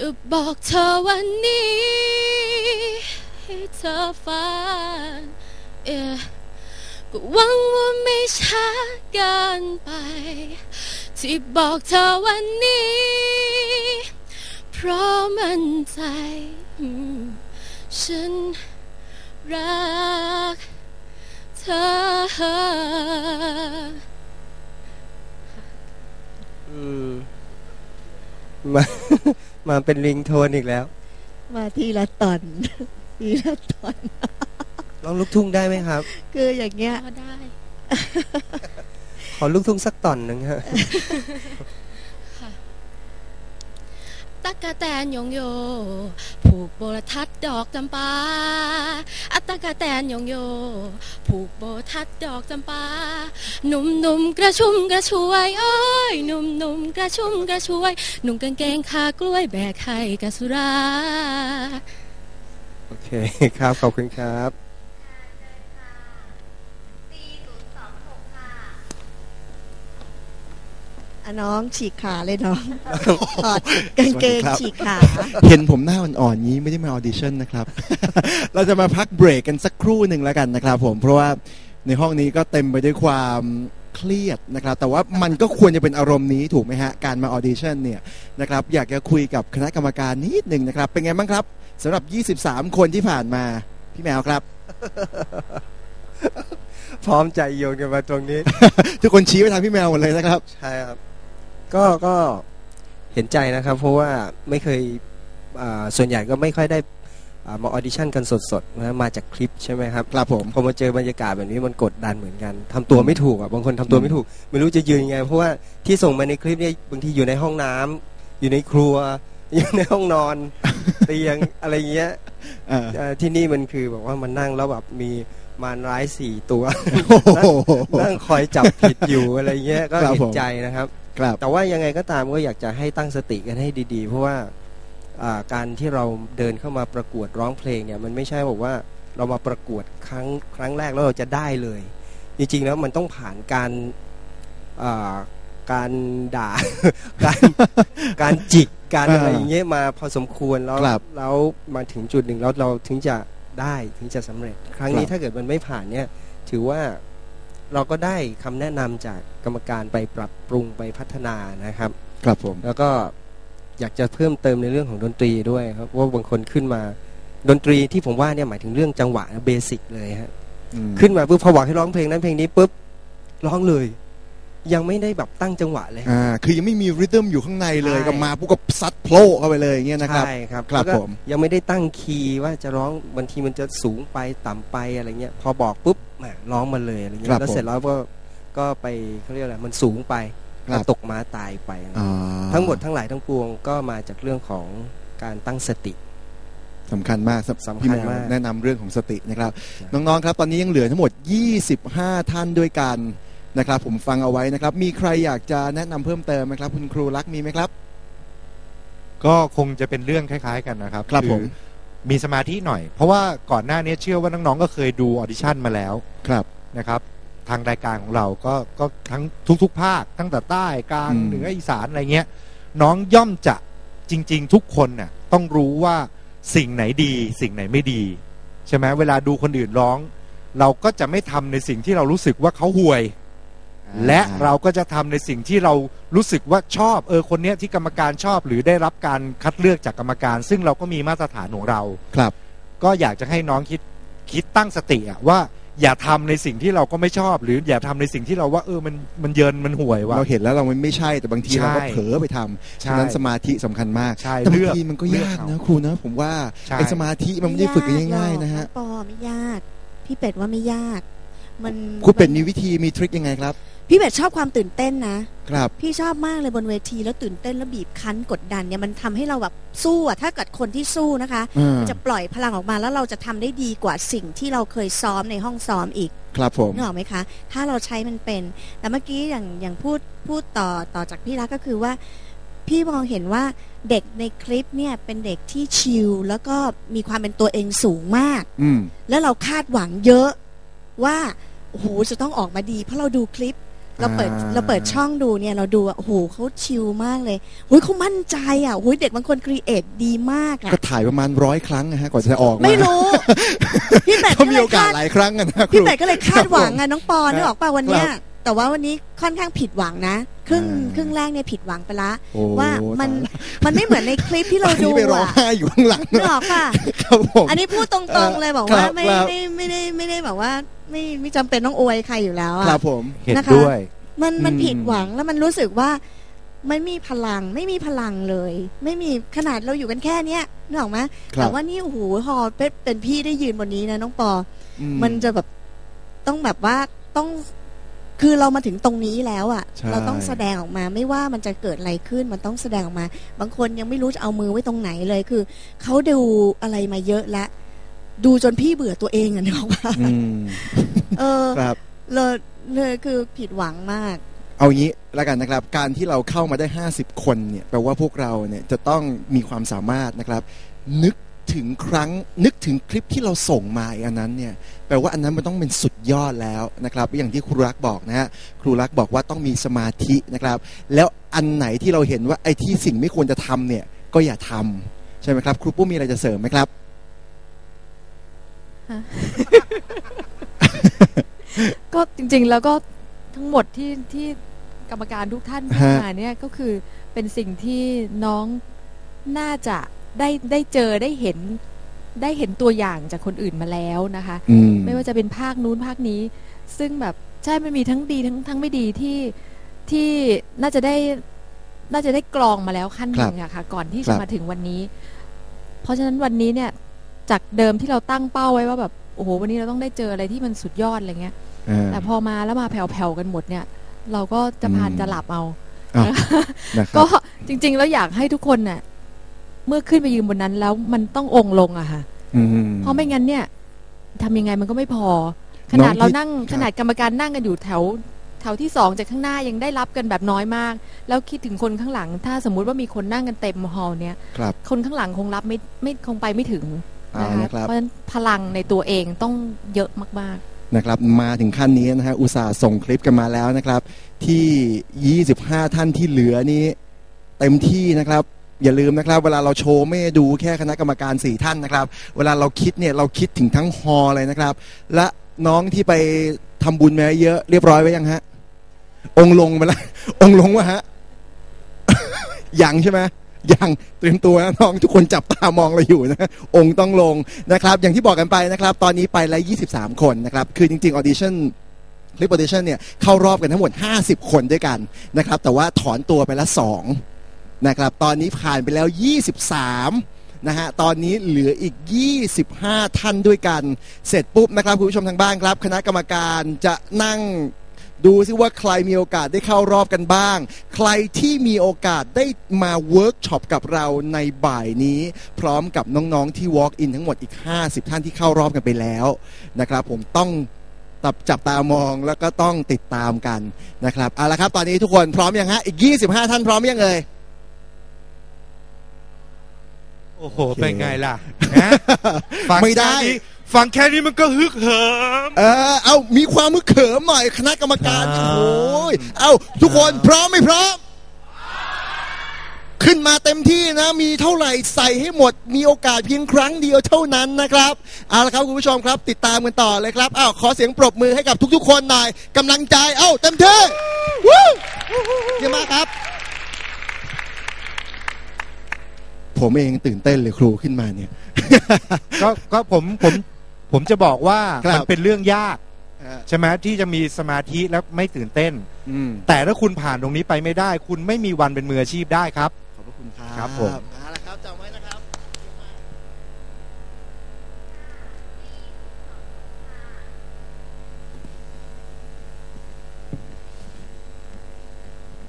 จะบอกเธอวันนี้ ให้เธอฟังเอ่อก็หวังว่าไม่ช้าเกินไป ที่บอกเธอวันนี้ เพราะมันใจ ฉันรักเธอ อืมมา มาเป็นริงโทนอีกแล้ว มาทีละตอนทีละตอนร้องลูกทุ่งได้ไหมครับ คืออย่างเงี้ยก็ได้ ขอลูกทุ่งสักตอนหนึ่งฮะ ตักกะแตนยงโย ผูกโบทัดดอกจำปาอัตตะกะแตนยงโย ผูกโบทัดดอกจำปาหนุ่มหนุ่มกระชุ่มกระชวยโอ้ยหนุ่มหนุ่มกระชุ่มกระชวย หนุ่มกางเกงขากล้วยแบกไข่กะสุรา โอเคครับ ขอบคุณครับ อะน้องฉีกขาเลยน้องถอดกางเกงสวัสดีครับ ฉีกขา เห็นผมหน้าอ่อนๆนี้ไม่ได้มาออดิชั่นนะครับ เราจะมาพักเบรกกันสักครู่หนึ่งแล้วกันนะครับผม เพราะว่าในห้องนี้ก็เต็มไปด้วยความเครียดนะครับ แต่ว่ามันก็ควรจะเป็นอารมณ์นี้ถูกไหมฮะ การมาออดิชั่นเนี่ยนะครับ อยากจะคุยกับคณะกรรมการนิดหนึ่งนะครับ เป็นไงบ้างครับสำหรับ 23 คนที่ผ่านมา พี่แมวครับ พร้อมใจโยนกันมาตรงนี้ ทุกคนชี้ไปทางพี่แมวหมดเลยนะครับ ใช่ครับ ก็ก็เห็นใจนะครับ เพราะว่าไม่เคยอ่าส่วนใหญ่ก็ไม่ค่อยได้อ่ามาออดิชั่นกันสดๆนะมาจากคลิปใช่ไหมครับครับผมพอมาเจอบรรยากาศแบบนี้มันกดดันเหมือนกันทำตัวไม่ถูกอะบางคนทำตัวไม่ถูก ไม่รู้จะยืนยังไง เพราะว่าที่ส่งมาในคลิปเนี่ยบางทีอยู่ในห้องน้ำอยู่ในครัว อยู่ในห้องนอนเตียงอะไรเงี้ยเออเอ่อที่นี่มันคือแบบว่ามันนั่งแล้วแบบมีมารร้ายสี่ตัวโอ้โหนั่งคอยจับผิดอยู่อะไรเงี้ยก็ครับเห็ผนมใจนะครับ ครับ แต่ว่ายังไงก็ตามก็อยากจะให้ตั้งสติกันให้ดี ๆ เพราะว่าอ่าการที่เราเดินเข้ามาประกวดร้องเพลงเนี่ยมันไม่ใช่บอกว่าเรามาประกวดครั้งครั้งแรกแล้วเราจะได้เลย จริงๆแล้วมันต้องผ่านการอ่าการด่า การการจิกการอ่าอะไรอย่างเงี้ยมาพอสมควรแล้วครับแล้วมาถึงจุดหนึ่งแล้วเราถึงจะได้ถึงจะสำเร็จ ครั้งนี้ครับ ถ้าเกิดมันไม่ผ่านเนี่ย ถือว่า เราก็ได้คำแนะนำจากกรรมการไปปรับปรุงไปพัฒนานะครับ ครับผม แล้วก็อยากจะเพิ่มเติมในเรื่องของดนตรีด้วยครับเพราะว่าบางคนขึ้นมาดนตรีที่ผมว่าเนี่ยหมายถึงเรื่องจังหวะเบสิกเลยฮะอืมขึ้นมาปุ๊บพอบอกให้ร้องเพลงนั้นเพลงนี้ปุ๊บร้องเลย ยังไม่ได้แบบตั้งจังหวะเลย อ่าคือยังไม่มีริทึมอยู่ข้างในเลยใช่ ก็มาปุ๊บก็ซัดโผล่เข้าไปเลยอย่างเงี้ยนะครับ ใช่ครับครับแล้วก็ผม ยังไม่ได้ตั้งคีย์ว่าจะร้องบางทีมันจะสูงไปต่ำไปอะไรเงี้ยพอบอกปุ๊บแหมร้องมาเลยอะไรเงี้ครัยบแล้วเสร็จแล้วก็ก็ไปเขาเรียกอะไรมันสูงไปครับ ก็ตกม้าตายไปอ่าทั้งหมดทั้งหลายทั้งปวงก็มาจากเรื่องของการตั้งสติ สำคัญมากสำสำคัญพี่แมวมากแนะนำเรื่องของสตินะครับใช่น้องๆครับ ตอนนี้ยังเหลือทั้งหมด 25 ท่านด้วยกัน นะครับ ผมฟังเอาไว้นะครับ มีใครอยากจะแนะนำเพิ่มเติมไหมครับ คุณครูรักมีไหมครับ ก็คงจะเป็นเรื่องคล้าย ๆ กันนะครับครับอผม มีสมาธิหน่อย เพราะว่าก่อนหน้านี้เชื่อว่าน้องๆก็เคยดูออดิชั่นมาแล้วครับ นะครับ ทางรายการของเราก็ก็ทั้งทุกๆ ภาคตั้งแต่ใต้กลางอืม เหนืออีสานอะไรเงี้ย น้องย่อมจะจริง ๆ ทุกคนน่ะต้องรู้ว่าสิ่งไหนดี สิ่งไหนไม่ดี ใช่ไหมเวลาดูคนอื่นร้อง เราก็จะไม่ทำในสิ่งที่เรารู้สึกว่าเขาห่วย และเราก็จะทำในสิ่งที่เรารู้สึกว่าชอบเออคนเนี้ยที่กรรมการชอบหรือได้รับการคัดเลือกจากกรรมการ ซึ่งเราก็มีมาตรฐานของเราครับ ก็อยากจะให้น้องคิดคิดตั้งสติอะว่าอย่าทำในสิ่งที่เราก็ไม่ชอบ หรืออย่าทำในสิ่งที่เราว่าเออมันมันเยินมันห่วยว่ะเราเห็นแล้วเรามันไม่ใช่แต่บางทีใช่เราก็เผลอไปทำใช่ฉะนั้นสมาธิสำคัญมากใช่แต่บาเลืงอกทีมันก็เลือกยากเอานะครูนะ ผมว่าใช่ไอ้สมาธิมันไม่ได้ฝึกกันง่ายๆนะฮะปอไม่ยาก พี่เป็ดว่าไม่ยาก มันคุณเป็ดมีวิธีมีทริคยังไงครับ พี่เป็ดชอบความตื่นเต้นนะครับพี่ชอบมากเลยบนเวทีแล้วตื่นเต้นแล้วบีบคั้นกดดันเนี่ยมันทำให้เราแบบสู้อะถ้าเกิดคนที่สู้นะคะอ่ามันจะปล่อยพลังออกมาแล้วเราจะทำได้ดีกว่าสิ่งที่เราเคยซ้อมในห้องซ้อมอีก ครับผมนึกออกไหมคะ ถ้าเราใช้มันเป็น แต่เมื่อกี้อย่างอย่างพูดพูดต่อต่อจากพี่รักก็คือว่า พี่มองเห็นว่าเด็กในคลิปเนี่ยเป็นเด็กที่ชิลแล้วก็มีความเป็นตัวเองสูงมาก อืมแล้วเราคาดหวังเยอะว่าโอ้โหจะต้องออกมาดี เพราะเราดูคลิป เราเปิดอ่าเราเปิดช่องดูเนี่ยเราดูอะโอ้โหเขาชิลมากเลยโอ้ยเขามั่นใจอะโอ้ยเด็กบางคนครีเอทดีมากอะก็ถ่ายประมาณร้อยครั้งนะฮะก่อนจะออกมาไม่รู้พี่เป็ดเขามีเลยโอกาสคดหลายครั้งกันนะคพี่รูเป็ดก็เลยคาดหวังอะน้องปอนึกออกป่ะวันเนี้ยครับแต่ว่าวันนี้ค่อนข้างผิดหวังนะครึ่งอ่าครึ่งแรกเนี่ยผิดหวังไปละโอ้ว่ามันตายละมันไม่เหมือนในคลิปที่เราอันดูนี้ไปร้องอะไห้อยู่ข้างหลังนึกออกป่ะครับผมอันนี้พูดตรงๆเลยบอกครัว่าบไม่ครับได้ไม่ได้ไม่ได้แบบว่า ไม่ไม่จำเป็นต้องอวยใครอยู่แล้วคอะรับผม เห็นนะคะ ด้วย มันมันอืม ผิดหวังแล้วมันรู้สึกว่าไม่มีพลังไม่มีพลังเลย ไม่มีขนาดเราอยู่กันแค่เนี้ยนึกออกไหมครัแต่บว่านี่โอ้โหพอเป็นเป็นพี่ได้ยืนบนนี้นะน้องปอ อืมันจะแบบต้องแบบว่าต้องคือเรามาถึงตรงนี้แล้วอะ่ะ ใช่ เราต้องแสดงออกมาไม่ว่ามันจะเกิดอะไรขึ้นมันต้องแสดงออกมา บางคนยังไม่รู้จะเอามือไว้ตรงไหนเลยคือเขาดูอะไรมาเยอะแล้ว ดูจนพี่เบื่อตัวเองอะนึกออกปะอืมเออครับ เลยเลยคือผิดหวังมาก เอางี้แล้วกันนะครับ การที่เราเข้ามาได้ 50 คนเนี่ยแปลว่าพวกเราเนี่ยจะต้องมีความสามารถนะครับ นึกถึงครั้งนึกถึงคลิปที่เราส่งมาอันนั้นเนี่ยแปลว่าอันนั้นมันต้องเป็นสุดยอดแล้วนะครับ อย่างที่ครูรักบอกนะฮะครูรักบอกว่าต้องมีสมาธินะครับ แล้วอันไหนที่เราเห็นว่าไอ้ที่สิ่งไม่ควรจะทำเนี่ยก็อย่าทำใช่ไหมครับ ครูปุ้มมีอะไรจะเสริมไหมครับ ก็จริงๆแล้วก็ทั้งหมดที่ที่กรรมการทุกท่านพูดฮะมาเนี่ยก็คือเป็นสิ่งที่น้องน่าจะได้ได้เจอได้เห็นได้เห็นตัวอย่างจากคนอื่นมาแล้วนะคะอืมไม่ว่าจะเป็นภาคนู้นภาคนี้ ซึ่งแบบใช่มันมีทั้งดีทั้งทั้งไม่ดีที่ที่น่าจะได้น่าจะได้กรองมาแล้วขั้นหนึ่งอะค่ะ ก่อนที่ครัจะบมาถึงวันนี้ เพราะฉะนั้นวันนี้เนี่ย จากเดิมที่เราตั้งเป้าไว้ว่าแบบโอ้โหวันนี้เราต้องได้เจออะไรที่มันสุดยอดอะไรเงี้ยอ่าแต่พอมาแล้วมาแผ่วๆกันหมดเนี่ย เราก็จะผ่านอืมจะหลับเอาอ้าวนะครัก็บจริง ๆ แล้วอยากให้ทุกคนน่ะ เมื่อขึ้นไปยืนบนนั้นแล้วมันต้ององค์ลงอะค่ะอืมเพราะไม่งั้นเนี่ยทำยังไงมันก็ไม่พอ ขน้นาอดงที่เรานั่งครับขนาดกรรมการนั่งกันอยู่แถว แถวที่สองจากข้างหน้ายังได้รับกันแบบน้อยมาก แล้วคิดถึงคนข้างหลัง ถ้าสมมุติว่ามีคนนั่งกันเต็มฮอลล์เนี่ยครับคนข้างหลังคงรับไม่ไม่คงไปไม่ถึงเอา นะคะละครับเพราะฉะนั้นพลังในตัวเองต้องเยอะมากนะครับ มาถึงขั้นนี้นะฮะอุตส่าห์ส่งคลิปกันมาแล้วนะครับ ที่ 25 ท่านที่เหลือนี้เต็มที่นะครับอย่าลืมนะครับ เวลาเราโชว์ไม่ได้ดูแค่คณะกรรมการ4ท่านนะครับ เวลาเราคิดเนี่ยเราคิดถึงทั้งฮอลล์เลยนะครับ และน้องที่ไปทำบุญมาเยอะเรียบร้อยไว้ยังฮะ องค์ลงไปแล้วองค์ลงวะฮะยังใช่ไหม ยังเตรียมตัวนะน้องทุกคนจับตามองเราอยู่นะ องค์ต้องลงนะครับ อย่างที่บอกกันไปนะครับ ตอนนี้ไปแล้ว 23 คนนะครับ คือจริงๆออดิชั่นคลิปออดิชั่นเนี่ยเข้ารอบกันทั้งหมด 50 คนด้วยกันนะครับ แต่ว่าถอนตัวไปละ2นะครับ ตอนนี้ผ่านไปแล้ว 23นะฮะ ตอนนี้เหลืออีก 25 ท่านด้วยกัน เสร็จปุ๊บนะครับคุณผู้ชมทางบ้านครับ คณะกรรมการจะนั่ง ดูซิว่าใครมีโอกาสได้เข้ารอบกันบ้าง ใครที่มีโอกาสได้มาเวิร์กช็อปกับเราในบ่ายนี้ พร้อมกับน้องๆที่ Walk in ทั้งหมดอีก 50 ท่านที่เข้ารอบกันไปแล้วนะครับ ผมต้องตับจับตามองแล้วก็ต้องติดตามกันนะครับเอาละครับ ตอนนี้ทุกคนพร้อมยังฮะอีก 25 ท่านพร้อมยังเลยโอ้โหโอเคเป็นไงล่ะฮะฟังไม่ได้แค่นี้ ฟังแค่นี้มันก็ฮึกเหิม เออเอามีความมึกเขิมหน่อยคณะกรรมการครับโอ้ยเอาทุกคนพร้อมไม่พร้อม ขึ้นมาเต็มที่นะ มีเท่าไหร่ใส่ให้หมด มีโอกาสเพียงครั้งเดียวเท่านั้นนะครับเอาละครับคุณผู้ชมครับ ติดตามกันต่อเลยครับอ้าวขอเสียงปรบมือให้กับทุกๆ คนหน่อยกำลังใจ เอ้าเต็มที่วู้เยี่ยมมากครับ ผมเองตื่นเต้นเลยครูขึ้นมาเนี่ย ก็ก็ผมผม ผมจะบอกว่าครับ มันเป็นเรื่องยากใช่ไหมที่จะมีสมาธิแล้วไม่ตื่นเต้น อืม แต่ถ้าคุณผ่านตรงนี้ไปไม่ได้ คุณไม่มีวันเป็นมืออาชีพได้ครับ ขอบพระคุณครับครับผม เอาละครับจำไว้นะครับ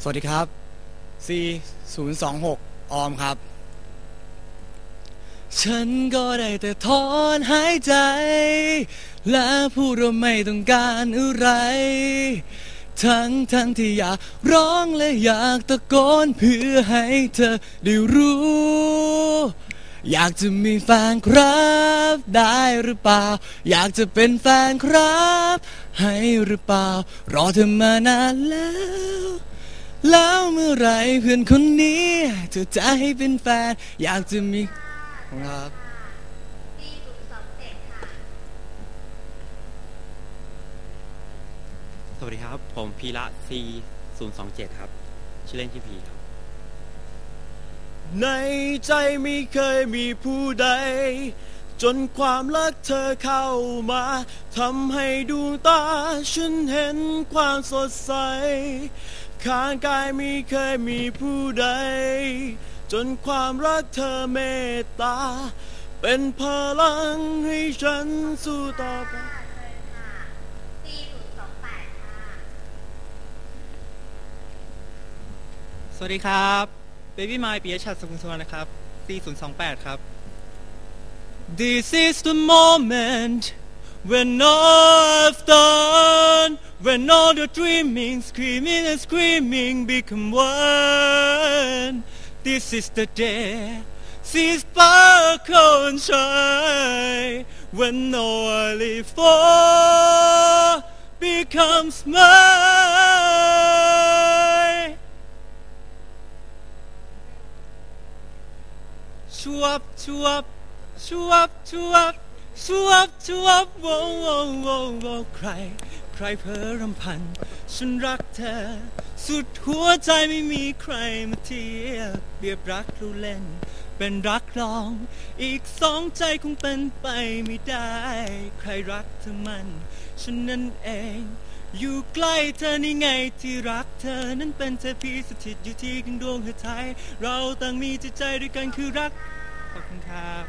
สวัสดีครับ C 0 2 6ออมครับ ฉันก็ได้แต่ถอนหายใจ และพูดว่าไม่ต้องการอะไร ทั้งทั้งที่อยากร้องและอยากตะโกนเพื่อให้เธอได้รู้ อยากจะมีแฟนครับได้หรือเปล่า อยากจะเป็นแฟนครับ ให้หรือเปล่า รอเธอมานานแล้วแล้วเมื่อไหรเพื่อนคนนี้เธอจะให้เป็นแฟน อยากจะมี ครับสวัสดีครับ ผมพีระ C 0 2 7 ครับ ชื่อเล่นชื่อพีครับ ในใจไม่เคยมีผู้ใด จนความรักเธอเข้ามาทำให้ดวงตา ฉันเห็นความสดใส ข้างกายไม่เคยมีผู้ใด จนความรักเธอเมตตา เป็นพลังให้ฉันสู้ต่อไปสวัสดีครับ Baby My ปิยชัดสกุลสวรรณนะครับ4028 ครับ This is the moment when all I've done, when all the dreaming, screaming and screaming become one. This is the day, see sparkle and shine, when all I live for becomes mine. ชวบชวบชวบชว ใครเพ้อรำพัน ฉันรักเธอ สุดหัวใจไม่มีใครมาเทียบเบียบรักรู้เล่น เป็นรักลอง อีกสองใจคงเป็นไปไม่ได้ ใครรักเธอมัน ฉันนั่นเอง อยู่ใกล้เธอนี่ไงที่รักเธอนั้นเป็นเทพีสถิตอยู่ที่กลางดวงหัวใจเราต่างมีจิตใจด้วยกันคือรักขอบคุณครับ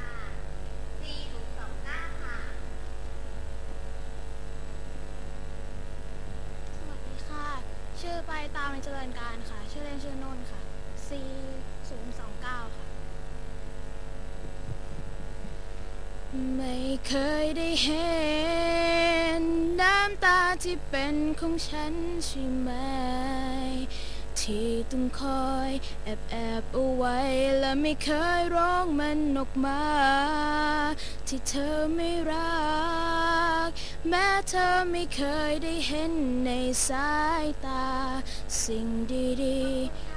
สวัสดีค่ะ ชื่อไปตามในเจ ริญการค่ะ ชื่อเล่นชื่อนุ่นค่ะ C 0 2 9ค่ะ ไม่เคยได้เห็นน้ำตาที่เป็นของฉันใช่ไหม ที่ต้องคอยแอบแอบเอาไว้ และไม่เคยร้องมันออกมา ที่เธอไม่รัก แม้เธอไม่เคยได้เห็นในสายตา สิ่งดีๆ